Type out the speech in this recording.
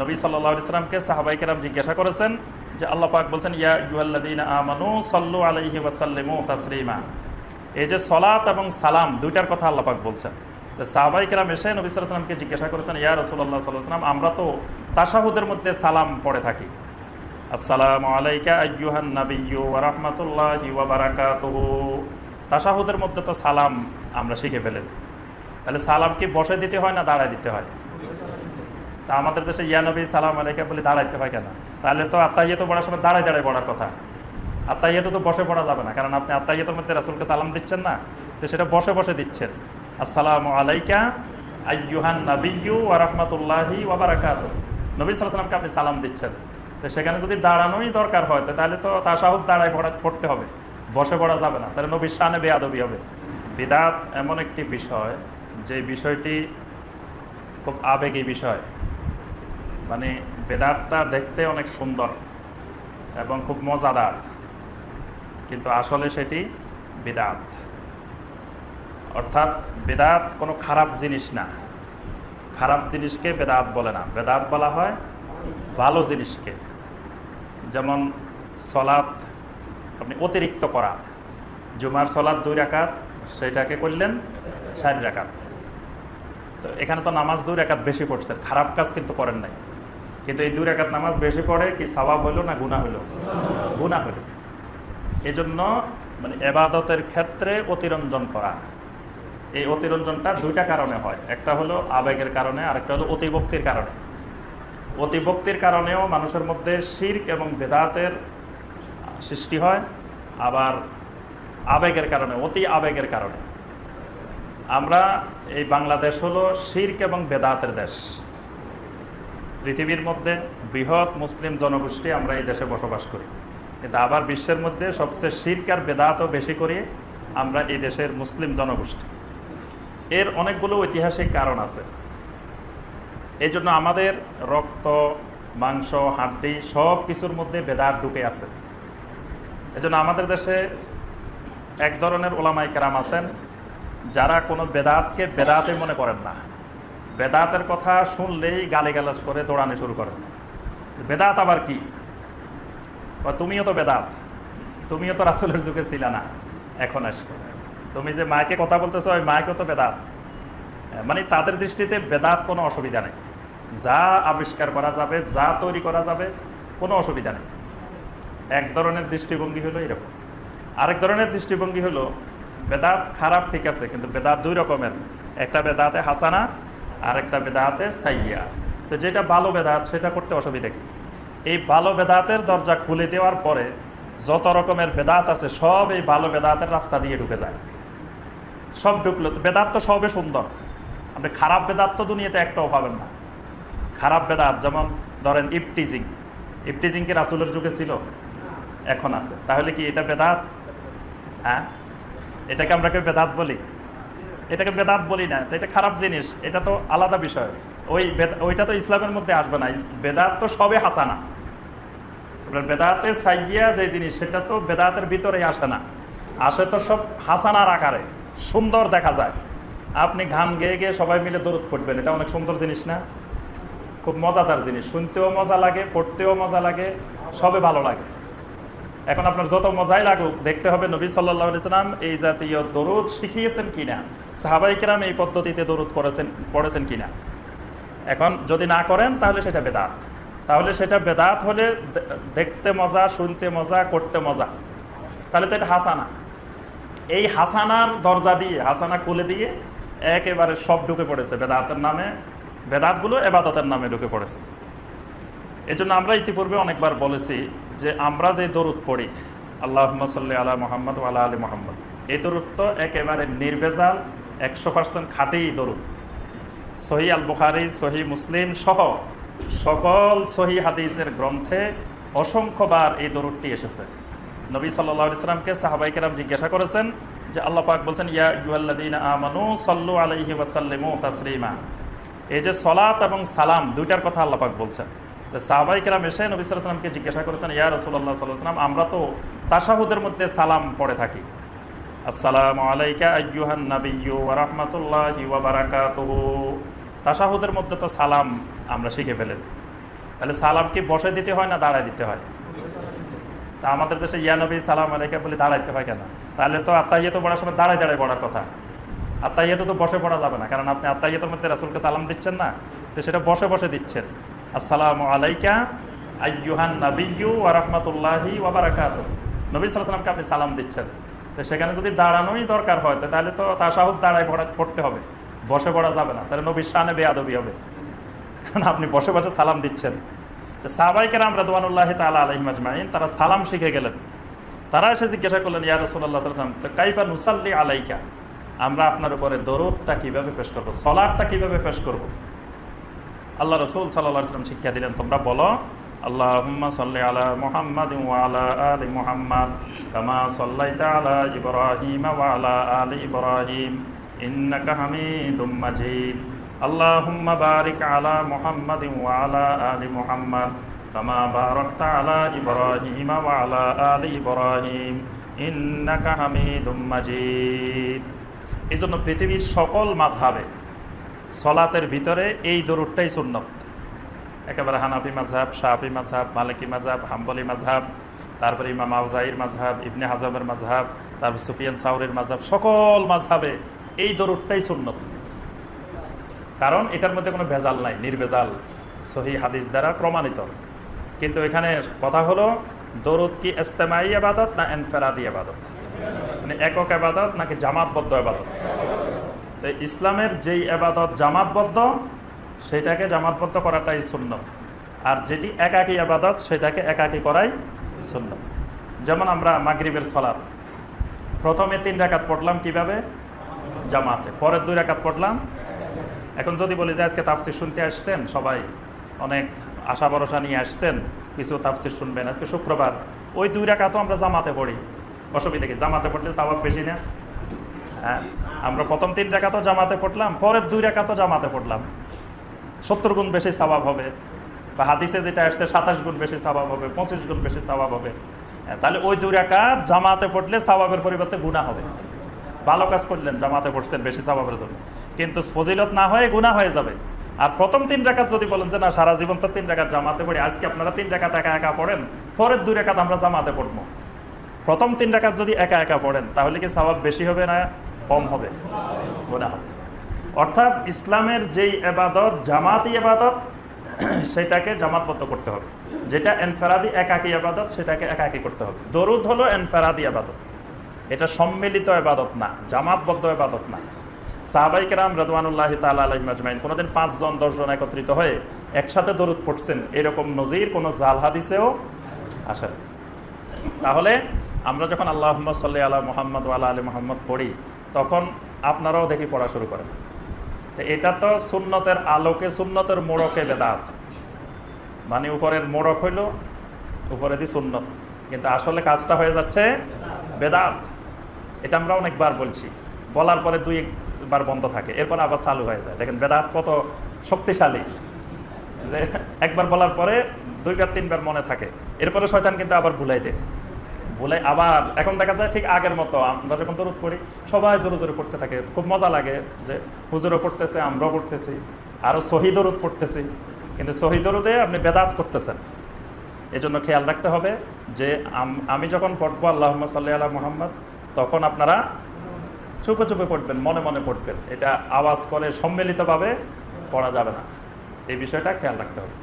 নবী সাল্লাহ ইসলামকে সাহাবাই কেরাম জিজ্ঞাসা করেছেন যে আল্লাহ পাক বলছেন, ইয়া ইউহাল্লাদিন আমানু সাল্লু আলাইহি ওয়াসাল্লিমু তাসলিমা। এই যে সলাত এবং সালাম দুইটার কথা আল্লাহ পাক বলছেন। তো সাহাবাই কেরাম এসে নবী সাল্লামকে জিজ্ঞাসা করেছেন, ইয়া রসুল্লাহ সাল্লাম, আমরা তো তাসাহুদের মধ্যে সালাম পড়ে থাকি। আসসালামু আলাইকা আইয়ুহান নাবিয়্যু ওয়া রাহমাতুল্লাহি ওয়া বারাকাতুহু। তাশাহুদের মধ্যে তো সালাম আমরা শিখে ফেলেছি। তাহলে সালাম কি বসে দিতে হয় না দাঁড়ায় দিতে হয়? তা আমাদের দেশে ইয়া নবী সালাম আলাইকা বলে দাঁড়াইতে হয় কেন? তাহলে তো আত্মাহিয়ত পড়ার সময় দাঁড়ায় দাঁড়ায় পড়ার কথা। আত্মাহিয়ত তো বসে পড়া যাবে না, কারণ আপনি আত্মাহিয়তের মধ্যে রাসুলকে সালাম দিচ্ছেন না, তো সেটা বসে বসে দিচ্ছেন। আসসালামু আলাইকা আইয়ুহান ওয়া রাহমাতুল্লাহি ওয়া বারাকাতুহু। নবী আলাইহি আপনি সালাম দিচ্ছেন। তো সেখানে যদি দাঁড়ানোই দরকার হয়, তো তাহলে তো তাশাহুদ দাঁড়ায় পড়া, পড়তে হবে। বসে পড়া যাবে না, তাহলে নবীর শানে বেয়াদবি হবে। বিদাত এমন একটি বিষয়, যে বিষয়টি খুব আবেগী বিষয়। মানে বেদাতটা দেখতে অনেক সুন্দর এবং খুব মজাদার। কিন্তু আসলে সেটি বেদাত। অর্থাৎ বেদাত কোনো খারাপ জিনিস না। খারাপ জিনিসকে বেদাত বলে না। বেদাত বলা হয় ভালো জিনিসকে। যেমন সলাৎ আপনি অতিরিক্ত করা। জুমার সলাৎ দুই রাকাত সেটাকে করলেন চার রাকাত। তো এখানে তো নামাজ দুই রাকাত বেশি পড়ছেন। খারাপ কাজ কিন্তু করেন নাই। কিন্তু এই দুই রাকাত নামাজ বেশি পড়ে কি সবাব হলো না গুণা হলো গুণা হলো এই জন্য মানে এবাদতের ক্ষেত্রে অতিরঞ্জন করা। এই অতিরঞ্জনটা দুইটা কারণে হয়। একটা হলো আবেগের কারণে, আরেকটা হলো অতিভক্তির কারণে। অতিভক্তির কারণেও মানুষের মধ্যে শির্ক এবং বেদাতের সৃষ্টি হয়। আবার আবেগের কারণে, অতি আবেগের কারণে। আমরা এই বাংলাদেশ হলো শির্ক এবং বেদাতের দেশ। পৃথিবীর মধ্যে বৃহৎ মুসলিম জনগোষ্ঠী আমরা এই দেশে বসবাস করি। কিন্তু আবার বিশ্বের মধ্যে সবচেয়ে শির্ক আর বেদাতও বেশি করি আমরা এই দেশের মুসলিম জনগোষ্ঠী। এর অনেকগুলো ঐতিহাসিক কারণ আছে। এই জন্য আমাদের রক্ত, মাংস, হাড্ডি সব কিছুর মধ্যে বেদাত ঢুকে আছে। এজন্য আমাদের দেশে এক ধরনের ওলামাই আছেন যারা কোনো বেদাতকে বেদাতে মনে করেন না। বেদাতের কথা শুনলেই গালিগালাজ করে দৌড়ানো শুরু করেন বেদাত আবার কি? তুমিও তো বেদাত। তুমিও তো রাসুলের যুগে ছিল না, এখন আসছো। তুমি যে মাকে কথা বলতেছো, ওই মাকেও তো বেদাত। মানে তাদের দৃষ্টিতে বেদাত কোনো অসুবিধা নেই। যা আবিষ্কার করা যাবে, যা তৈরি করা যাবে, কোনো অসুবিধা নেই। এক ধরনের দৃষ্টিভঙ্গি হলো এরকম। আরেক ধরনের দৃষ্টিভঙ্গি হলো, বেদাত খারাপ ঠিক আছে, কিন্তু বেদাত দুই রকমের। একটা বেদাতে হাসানা আর একটা বেদাতে সাইয়া। তো যেটা ভালো বেদাত, সেটা করতে অসুবিধা কি? এই ভালো বেদাতের দরজা খুলে দেওয়ার পরে যত রকমের বেদাত আছে, সব এই ভালো বেদাতের রাস্তা দিয়ে ঢুকে যায়। সব ঢুকলো। তো বেদাত তো সবে সুন্দর। আপনি খারাপ বেদাত তো দুনিয়াতে একটাও পাবেন না। খারাপ বেদাত, যেমন ধরেন ইফটিজিং ইফটিজিং কি রাসুলের যুগে ছিল? এখন আছে। তাহলে কি এটা বেদাত? হ্যাঁ? এটাকে আমরা কেউ বেদাত বলি? এটাকে বেদাত বলি না এটা খারাপ জিনিস, এটা তো আলাদা বিষয়। ওই ওইটা তো ইসলামের মধ্যে আসবে না বেদাত তো সবে হাসানা। আপনার বেদাতে সাইয়া যে জিনিস, সেটা তো বেদাতের ভিতরেই আসে না। আসে তো সব হাসানার আকারে, সুন্দর দেখা যায়। আপনি ঘাম গেয়ে গিয়ে সবাই মিলে দূরত পড়বেন, এটা অনেক সুন্দর জিনিস না? খুব মজাদার জিনিস, শুনতেও মজা লাগে, পড়তেও মজা লাগে, সবে ভালো লাগে। এখন আপনার যত মজাই লাগুক, দেখতে হবে নবী সাল্লাহ সাল্লাম এই জাতীয় দরুদ শিখিয়েছেন কিনা? সাহাবাইকেরাম এই পদ্ধতিতে দরুদ করেছেন পড়েছেন কিনা? এখন যদি না করেন, তাহলে সেটা বেদাত। তাহলে সেটা বেদাত হলে দেখতে মজা, শুনতে মজা, করতে মজা। তাহলে তো এটা হাসানা। এই হাসানার দরজা দিয়ে, হাসানা খুলে দিয়ে একেবারে সব ঢুকে পড়েছে। বেদাতের নামে, বেদাতগুলো এবাদতের নামে ঢুকে পড়েছে। এই জন্য আমরা ইতিপূর্বে অনেকবার বলেছি যে আমরা যে দরুদ পড়ি আল্লাহ সাল্লি আলা মোহাম্মদ আল্লাহ আলী মোহাম্মদ, এই দরুদ তো একেবারে নির্বেজাল একশো পার্সেন্ট খাটেই দরুদ। সহি আল বুখারি সহি মুসলিম সহ সকল সহি হাদিসের গ্রন্থে অসংখ্যবার এই দরুদটি এসেছে। নবী সাল্লাহ ইসলামকে সাহাবাই কেরাম জিজ্ঞাসা করেছেন যে আল্লাহ পাক বলছেন, ইয়া ইউল্লাদিন আমানু সাল্লু আলাইহি ওয়াসাল্লিমু তাসলিমা। এই যে সলাত এবং সালাম, দুইটার কথা আল্লাহ পাক বলছেন। সাহাবাই কেরাম এসে নবী সাল্লামকে জিজ্ঞাসা করেছেন, ইয়া রসুল্লাহ সাল্লাম আমরা তো তাসাহুদের মধ্যে সালাম পড়ে থাকি। আসসালামু আলাইকা আইয়ুহান নাবিয়্যু ওয়া রাহমাতুল্লাহি ওয়া বারাকাতুহু। তাশাহুদের মধ্যে তো সালাম আমরা শিখে ফেলেছি। তাহলে সালাম কি বসে দিতে হয় না দাঁড়ায় দিতে হয়? তা আমাদের দেশে ইয়ানবী সালাম আলাইকা বলে দাঁড়াইতে হয় কেন? তাহলে তো আত্মাইয়ে তো পড়ার সময় দাঁড়ায় দাঁড়ায় পড়ার কথা। আত্মাইয়েতে তো বসে পড়া যাবে না কারণ আপনি আত্মাইয়েতের মধ্যে রাসুলকে সালাম দিচ্ছেন না, তো সেটা বসে বসে দিচ্ছেন। আসসালামু আলাইকা, আইয়ুহান নাবিয়্যু ওয়া রাহমাতুল্লাহি ওয়া বারাকাতুহু। নবী সাল্লামকে আপনি সালাম দিচ্ছেন। তো সেখানে যদি দাঁড়ানোই দরকার হয় তাহলে তো তাশাহুদ দাঁড়ায় পড়া, পড়তে হবে। বসে পড়া যাবে না। তাহলে নবীর শানে বেয়াদবি হবে। কারণ আপনি বসে বসে সালাম দিচ্ছেন। তো সাহাবাইকের আমরা দোয়ানুল্লাহ তালা আলহিম আজমাইন, তারা সালাম শিখে গেলেন। তারা এসে জিজ্ঞাসা করলেন, ইয়া রসুল্লাহ সাল্লাম তো কাইফা নুসাল্লি আলাইকা? আমরা আপনার উপরে দরদটা কীভাবে পেশ করব, সলাদটা কীভাবে পেশ করব? আল্লাহ রসুল সাল্লাম শিক্ষা দিলেন, তোমরা বলো, আল্লাহুম্মা সাল্লি আলি আলা বারিক আলা আলি এজন্য পৃথিবীর সকল মাযহাবে সলাতের ভিতরে এই দরুদটাই সুন্নত। একেবারে হানাফি মাঝহাব শাহি মাঝহাব মালিকি মাঝহাব হাম্বলি মাঝহাব তারপরে ইমাম আউজাইর মাঝহাব ইবনে হাজামের মাঝহাব তারপর সুফিয়ান সাউরের মাঝহাব সকল মাঝহাবে এই দরুদটাই সুন্নত। কারণ এটার মধ্যে কোনো ভেজাল নাই, নির্ভেজাল, সহি হাদিস দ্বারা প্রমাণিত। কিন্তু এখানে কথা হলো, দরুদ কি এস্তেমাই আবাদত না এনফেরাদি আবাদত মানে একক আবাদত নাকি জামাতবদ্ধ আবাদত তো ইসলামের যেই আবাদত জামাতবদ্ধ, সেটাকে জামাতবদ্ধ করাটাই শূন্য আর যেটি একাকী আবাদত সেটাকে একাকী করাই শূন্য যেমন আমরা মাগরিবের সলাপ প্রথমে তিন রাকাত পড়লাম কীভাবে? জামাতে। পরের দুই রাকাত পড়লাম। এখন যদি বলি যে আজকে তাপসির শুনতে আসছেন, সবাই অনেক আশা ভরসা নিয়ে আসছেন, কিছু তাপসির শুনবেন। আজকে শুক্রবার। ওই দুই রাকাতও আমরা জামাতে পড়ি। অসুবিধা কি? জামাতে পড়লে স্বভাব বেশি না? হ্যাঁ আমরা প্রথম তিন রাকাতও জামাতে পড়লাম পরের দুই রাকাতও জামাতে পড়লাম। সত্তর গুণ বেশি স্বভাব হবে। বা হাদিসে যেটা আসছে সাতাশ গুণ বেশি স্বভাব হবে পঁচিশ গুণ বেশি স্বভাব হবে। হ্যাঁ, তাহলে ওই দুই রাকাত জামাতে পড়লে স্বভাবের পরিবর্তে গুণা হবে। ভালো কাজ করলেন জামাতে পড়ছেন বেশি স্বভাবের জন্য। কিন্তু ফজিলত না হয়ে গুণা হয়ে যাবে। আর প্রথম তিন রেখাত যদি বলেন যে না সারা জীবন তো তিন রেখাত জামাতে পড়ি আজকে আপনারা তিন রেখাত একা একা পড়েন পরের দুই রেখাত আমরা জামাতে পড়ব। প্রথম তিন রেখাত যদি একা একা পড়েন তাহলে কি স্বভাব বেশি হবে না কম হবে গুণা হবে। অর্থাৎ ইসলামের যেই এবাদত, জামাতি এবাদত, সেটাকে জামাতবদ্ধ করতে হবে। যেটা এনফেরাদি একাকি আবাদত সেটাকে একাকি করতে হবে। দরুদ হলো এনফেরাদি আবাদত এটা সম্মিলিত এবাদত না, জামাতবদ্ধ এবাদত না। সাহাবাই কেরাম রদওয়ানুল্লাহ তালা আলহিম আজমাইন কোনোদিন পাঁচজন, দশজন একত্রিত হয়ে একসাথে দরুদ পড়ছেন, এরকম নজির কোনো জাল হাদিসেও আসে। তাহলে আমরা যখন আল্লাহ সাল্লি আলা মোহাম্মদ ওয়ালা আলী মোহাম্মদ পড়ি তখন আপনারাও দেখি পড়া শুরু করেন। তো এটা তো সুন্নতের আলোকে, সুন্নতের মোড়কে বেদাত। মানে উপরের মোড়ক হইল উপরে দি সুন্নত। কিন্তু আসলে কাজটা হয়ে যাচ্ছে বেদাত। এটা আমরা অনেকবার বলছি। বলার পরে দুই একবার বন্ধ থাকে, এরপর আবার চালু হয়ে যায়। দেখেন বেদাত কত শক্তিশালী। একবার বলার পরে দুইবার, তিনবার মনে থাকে। এরপরে শয়তান কিন্তু আবার ভুলাই দেয়। ভুলাই আবার, এখন দেখা যায় ঠিক আগের মতো, আমরা যখন দরুদ পড়ি, সবাই জোরে জোরে পড়তে থাকে। খুব মজা লাগে যে হুজুরও পড়তেছে, আমরাও পড়তেছি আরও শহীদরুদ পড়তেছি। কিন্তু শহীদরুদে আপনি বেদাত করতেছেন। এজন্য খেয়াল রাখতে হবে যে আমি যখন পড়ব আল্লাহ সাল্লি আল্লাহ মোহাম্মদ, তখন আপনারা চুপে চুপে পড়বেন, মনে মনে পড়বেন। এটা আওয়াজ করে সম্মিলিতভাবে পড়া যাবে না। এই বিষয়টা খেয়াল রাখতে হবে।